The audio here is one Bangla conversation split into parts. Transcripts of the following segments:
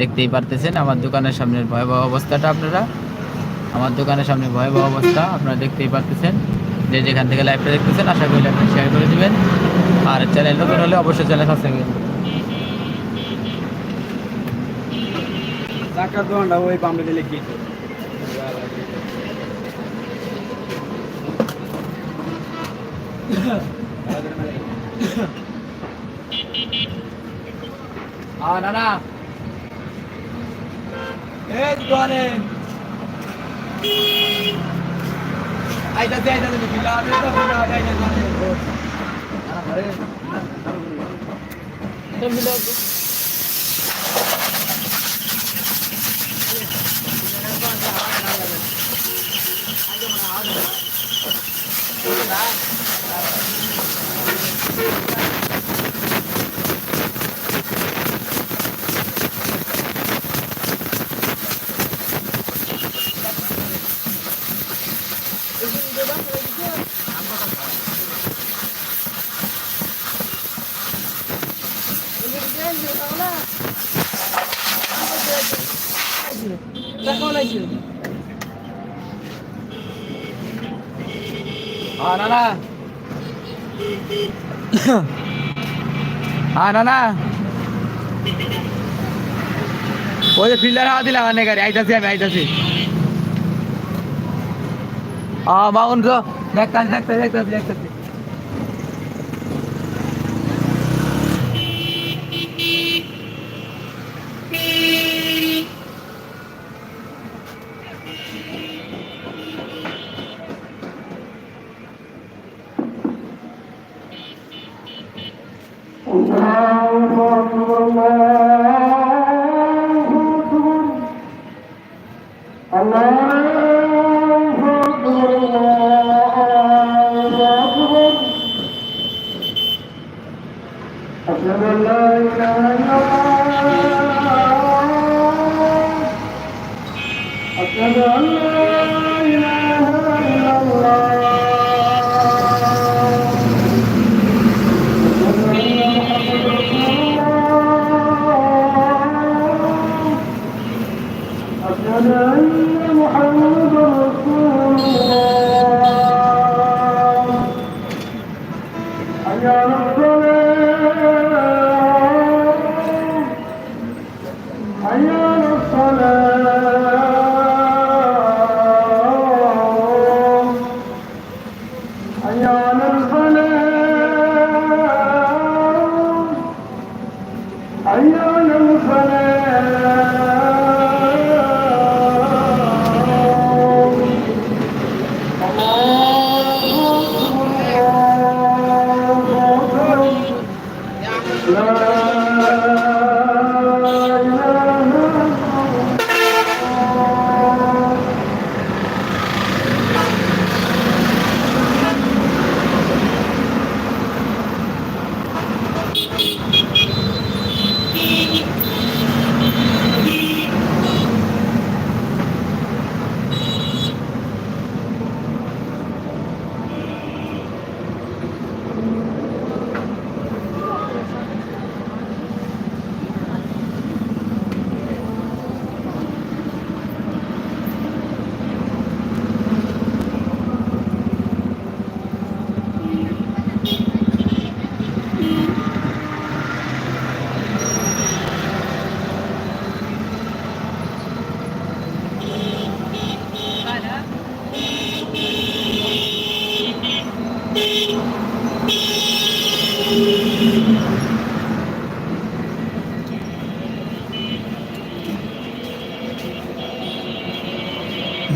দেখতেই পারতেছেন আমার দোকানের সামনের ভয়াবহ অবস্থাটা আপনারা। আমার দোকানের সামনে ভয়াবহ অবস্থা, আপনারা দেখতেই পারতেছেন। যে যেখান থেকে লাইভটা দেখতেছেন, আশা করি লাইভটা শেয়ার করে দিবেন। আর চ্যানেল নতুন হলে অবশ্যই চ্যানেল সাবস্ক্রাইব করবেন। ওই আ না না এই দোকানে আইতাছে আইতাছে বিলা আমি তো বিলা আইতাছে আরে আরে বিলা আ না না আ না না ওই যে ফিল্ডার হাওয়া দিলাম আনে গাড়ি আইতাছি আমি আইতাছি আ মাউন তো দেখতাছি দেখতাছি দেখতাছি দেখতাছি أشهد Ayağınızdan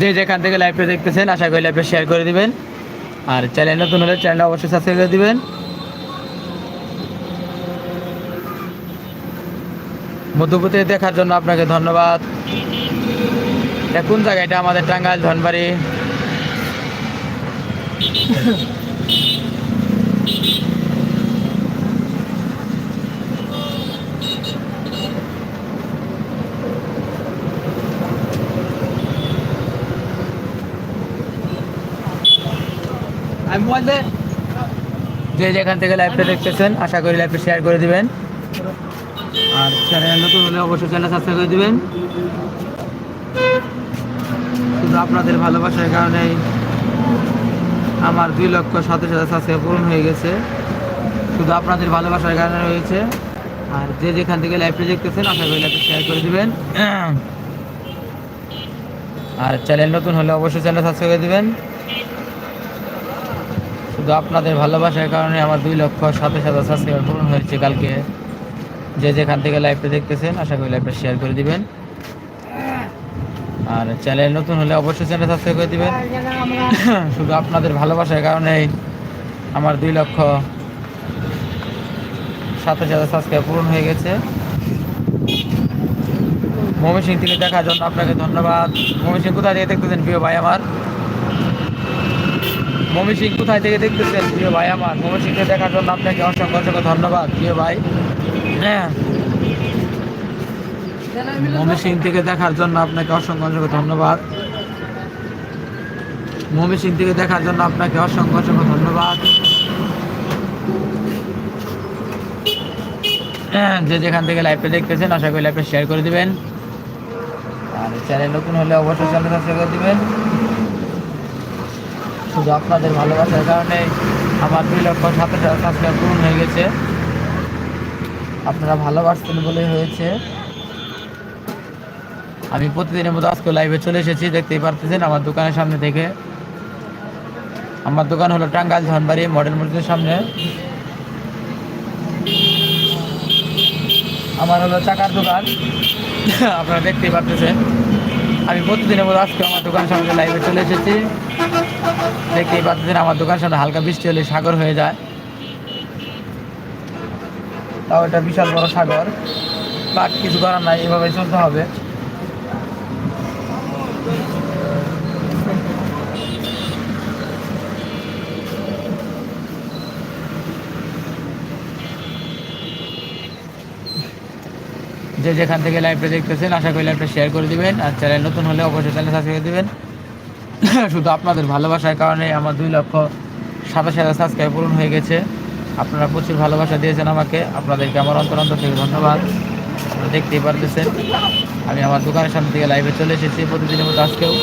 যে যেখান থেকে লাইভটা দেখতেছেন, আশা করি লাইভটা শেয়ার করে দিবেন। আর চ্যানেল নতুন হলে চ্যানেলটা অবশ্যই সাবস্ক্রাইব করে দিবেন। মধ্যপতি দেখার জন্য আপনাকে ধন্যবাদ। এটা কোন জায়গা এটা আমাদের টাঙ্গাইল ধনবাড়ি। যে যেখান থেকে লাইভটা দেখতেছেন, আশা করি লাইভটা শেয়ার করে দিবেন। আর চ্যানেল নতুন হলে অবশ্যই চ্যানেল সাবস্ক্রাইব করে দিবেন। শুধু আপনাদের ভালোবাসার কারণেই আমার দুই লক্ষ সাতাশ সাথে সাবস্ক্রাইব পূরণ হয়ে গেছে। শুধু আপনাদের ভালোবাসার কারণে রয়েছে। আর যে যেখান থেকে লাইভটা দেখতেছেন, আশা করি লাইভটা শেয়ার করে দিবেন। আর চ্যানেল নতুন হলে অবশ্যই চ্যানেল সাবস্ক্রাইব করে দিবেন। শুধু আপনাদের ভালোবাসার কারণে আমার দুই লক্ষ সাতাশ হাজার সাবস্ক্রাইবার পূরণ হয়েছে কালকে। যে যেখান থেকে লাইভটা দেখতেছেন, আশা করি লাইভটা শেয়ার করে দিবেন। আর চ্যানেল নতুন হলে অবশ্যই চ্যানেল সাবস্ক্রাইব করে দিবেন। শুধু আপনাদের ভালোবাসার কারণেই আমার দুই লক্ষ সাতাশ হাজার সাবস্ক্রাইব পূরণ হয়ে গেছে। মমি সিং থেকে দেখার জন্য আপনাকে ধন্যবাদ। মমি সিং কোথায় দেখতেছেন প্রিয় ভাই আমার? মমি সিং কোথায় থেকে দেখতেছেন? প্রিয় ভাই আমার মমি সিংকে দেখার জন্য আপনাকে অসংখ্য অসংখ্য ধন্যবাদ প্রিয় ভাই। হ্যাঁ। মমি সিং থেকে দেখার জন্য আপনাকে অসংখ্য অসংখ্য ধন্যবাদ। মমি সিং থেকে দেখার জন্য আপনাকে অসংখ্য অসংখ্য ধন্যবাদ। হ্যাঁ, যে যেখান থেকে লাইভটা দেখতেছেন আশা করি লাইভটা শেয়ার করে দিবেন। আর চ্যানেল নতুন হলে অবশ্যই চ্যানেল সাবস্ক্রাইব করে দিবেন। শুধু আপনাদের ভালোবাসার কারণে আমার দুই লক্ষ সাতাশ হাজার সাবস্ক্রাইব পূরণ হয়ে গেছে। আপনারা ভালোবাসতেন বলেই হয়েছে। আমি প্রতিদিনের মতো আজকে লাইভে চলে এসেছি, দেখতেই পারতেছেন আমার দোকানের সামনে থেকে। আমার দোকান হলো টাঙ্গাইল ধনবাড়ি মডেল মসজিদের সামনে। আমার হলো চাকার দোকান। আপনারা দেখতেই পারতেছেন। আমি প্রতিদিনের মতো আজকে আমার দোকান সামনে লাইভে চলে এসেছি। দেখতেই পাচ্ছেন আমার দোকান সামনে হালকা বৃষ্টি হলে সাগর হয়ে যায়। তাও এটা বিশাল বড় সাগর। বাট কিছু করার নাই এভাবে চলতে হবে। যে যেখান থেকে লাইভটা দেখতেছেন, আশা করি লাইভটা শেয়ার করে দিবেন। আর চ্যানেল নতুন হলে অবশ্যই চ্যানেল সাবস্ক্রাইব করে দিবেন। শুধু আপনাদের ভালোবাসার কারণে আমার দুই লক্ষ সাতাশ হাজার সাবস্ক্রাইব পূরণ হয়ে গেছে। আপনারা প্রচুর ভালোবাসা দিয়েছেন আমাকে। আপনাদেরকে আমার অন্তর অন্তর থেকে ধন্যবাদ। আপনারা দেখতেই পারতেছেন। আমি আমার দোকানের সামনে থেকে লাইভে চলে এসেছি প্রতিদিনের মতো আজকেও।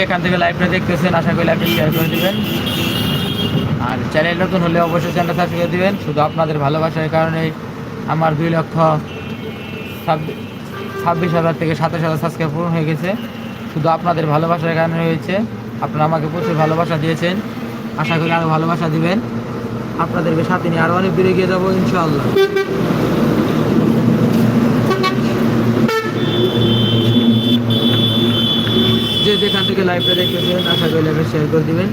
যেখান থেকে লাইভটা দেখতেছেন, আশা করি লাইভটা শেয়ার করে দেবেন। আর চ্যানেল নতুন হলে অবশ্যই চ্যানেলটা সাবস্ক্রাইব করে দিবেন। শুধু আপনাদের ভালোবাসার কারণে আমার দুই লক্ষ ছাব্বিশ হাজার থেকে সাতাশ হাজার সাবস্ক্রাইব পূরণ হয়ে গেছে। শুধু আপনাদের ভালোবাসার কারণে হয়েছে। আপনারা আমাকে প্রচুর ভালোবাসা দিয়েছেন। আশা করি আরও ভালোবাসা দিবেন। আপনাদেরকে সাথে নিয়ে আরও অনেক দূরে গিয়ে যাব, ইনশাআল্লাহ। যেখান থেকে লাইভটা দেখতেছেন আশা করি লাইভে শেয়ার করে দিবেন।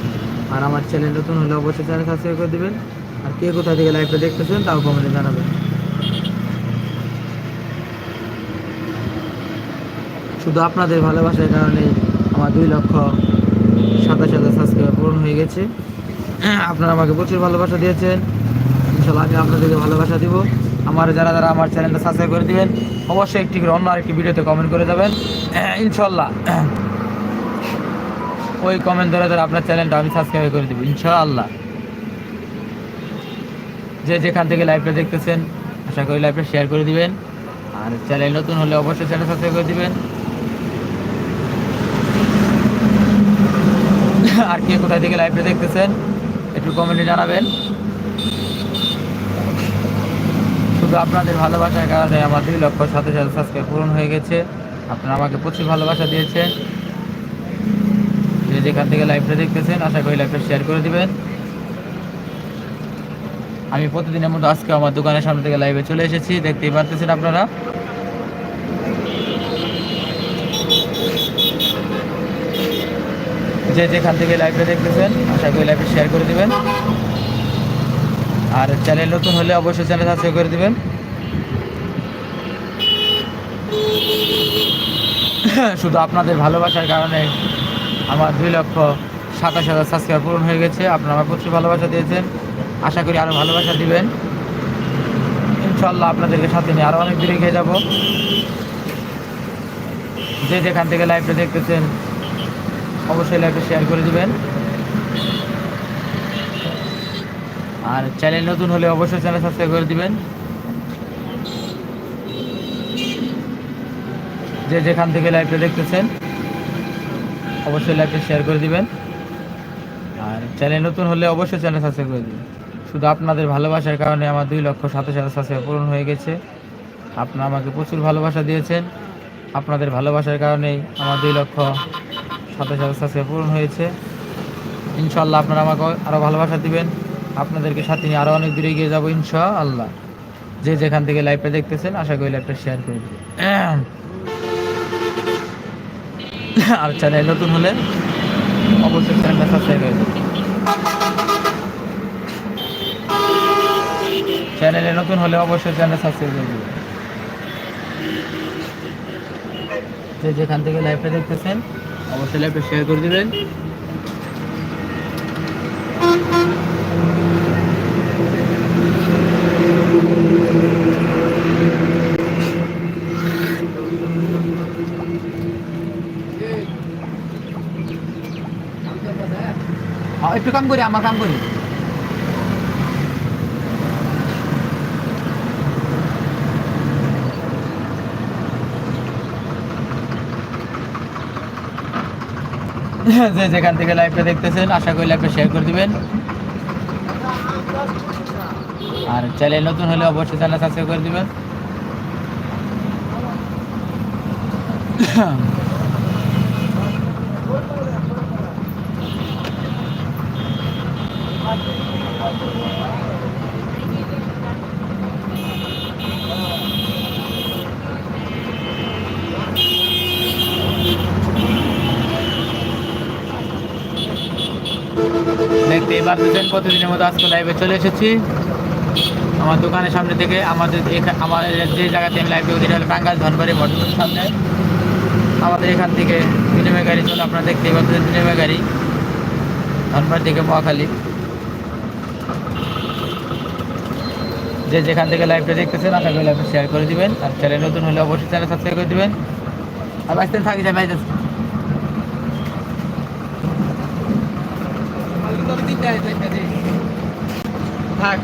আর আমার চ্যানেল নতুন হলে অবশ্যই চ্যানেল সাবস্ক্রাইব করে দিবেন। আর কে কোথা থেকে লাইভটা দেখতেছেন, তাও কমেন্টে জানাবেন। শুধু আপনাদের ভালোবাসার কারণে আমার দুই লক্ষ সাতাশ হাজার সাবস্ক্রাইবার পূরণ হয়ে গেছে। আপনারা আমাকে প্রচুর ভালোবাসা দিয়েছেন। ইনশাল্লাহ আমি আপনাদেরকে ভালোবাসা দিব। আমার যারা যারা আমার চ্যানেলটা সাবস্ক্রাইব করে দিবেন, অবশ্যই একটি করে অন্য আরেকটি ভিডিওতে কমেন্ট করে যাবেন। ইনশাল্লাহ। ওই কমেন্ট ধরে ধরে আপনার চ্যানেলটা আমি সাবস্ক্রাইব করে দেবো, ইনশাআল্লাহ। যে যেখান থেকে লাইভটা দেখতেছেন, আশা করি লাইভটা শেয়ার করে দিবেন। আর চ্যানেল নতুন হলে অবশ্যই চ্যানেল সাবস্ক্রাইব করে দিবেন। আর কে কোথায় থেকে লাইভটা দেখতেছেন, একটু কমেন্টে জানাবেন। শুধু আপনাদের ভালোবাসার কারণে আমার দুই লক্ষ সাথে হাজার সাবস্ক্রাইব পূরণ হয়ে গেছে। আপনারা আমাকে প্রচুর ভালোবাসা দিয়েছেন। যেখান থেকে লাইভটা দেখতেছেন, আশা করি লাইভটা শেয়ার করে দিবেন। আমি প্রতিদিনের মতো আজকে আমার দোকানের সামনে থেকে লাইভে চলে এসেছি, দেখতেই পারতেছেন আপনারা। যে যেখান থেকে লাইভটা দেখতেছেন, আশা করি লাইভটা শেয়ার করে দিবেন। আর চ্যানেল নতুন হলে অবশ্যই চ্যানেল সাবস্ক্রাইব করে দিবেন। শুধু আপনাদের ভালোবাসার কারণে আমার দুই লক্ষ সাতাশ হাজার সাবস্ক্রাইব পূরণ হয়ে গেছে। আপনারা আমার প্রচুর ভালোবাসা দিয়েছেন। আশা করি আরও ভালোবাসা দিবেন। ইনশাল্লাহ আপনাদেরকে সাথে নিয়ে আরও অনেক দূরে এগিয়ে যাব। যে যেখান থেকে লাইভটা দেখতেছেন, অবশ্যই লাইভটা শেয়ার করে দিবেন। আর চ্যানেল নতুন হলে অবশ্যই চ্যানেল সাবস্ক্রাইব করে দিবেন। যে যেখান থেকে লাইভটা দেখতেছেন অবশ্যই লাইভটা শেয়ার করে দিবেন। আর চ্যানেল নতুন হলে অবশ্যই চ্যানেল সাবস্ক্রাইব করে দিবেন। শুধু আপনাদের ভালোবাসার কারণে আমার দুই লক্ষ সাতাশ হাজার সাবস্ক্রাইব পূরণ হয়ে গেছে। আপনারা আমাকে প্রচুর ভালোবাসা দিয়েছেন। আপনাদের ভালোবাসার কারণেই আমার দুই লক্ষ সাতাশ হাজার সাবস্ক্রাইব পূরণ হয়েছে। ইনশাল্লাহ আপনারা আমাকে আরও ভালোবাসা দিবেন। আপনাদেরকে সাথে নিয়ে আরও অনেক দূরে গিয়ে যাব ইনশাআল্লাহ। যে যেখান থেকে লাইভটা দেখতেছেন, আশা করি লাইভটা শেয়ার করে দিবেন। আর চ্যানেল নতুন হলে অবশ্যই চ্যানেলটা সাবস্ক্রাইব করে দেবেন। চ্যানেলে নতুন হলে অবশ্যই চ্যানেল সাবস্ক্রাইব করে দেবেন। যে যেখান থেকে লাইভটা দেখতেছেন, অবশ্যই লাইভটা শেয়ার করে দিবেন। একটু কাম করি, আমার কাম করি। যে যেখান থেকে লাইভটা দেখতেছেন, আশা করি লাইভটা শেয়ার করে দিবেন। আর চ্যানেল নতুন হলে অবশ্যই চ্যানেল সাবস্ক্রাইব করে দিবেন দেখতেই পারতেছেন প্রতিদিনের মতো আজকে লাইভে চলে এসেছি। আমার দোকানের সামনে থেকে আমাদের আমাদের যে জায়গাতে আমি লাইভে হলো টাঙ্গাইল ধনবাড়ি বর্ধমানের সামনে। আমাদের এখান থেকে বিনিময় গাড়ি চলে আপনারা দেখতেই পাচ্ছেন, বিনিময় গাড়ি ধনবাড়ি থেকে মহাখালী। যে যেখান থেকে লাইভটা দেখতেছেন আশা করি লাইভটা শেয়ার করে দিবেন। আর চ্যানেল নতুন হলে অবশ্যই চ্যানেল সাবস্ক্রাইব করে দিবেন। আর বাঁচতেন থাকি বাইরে থাক।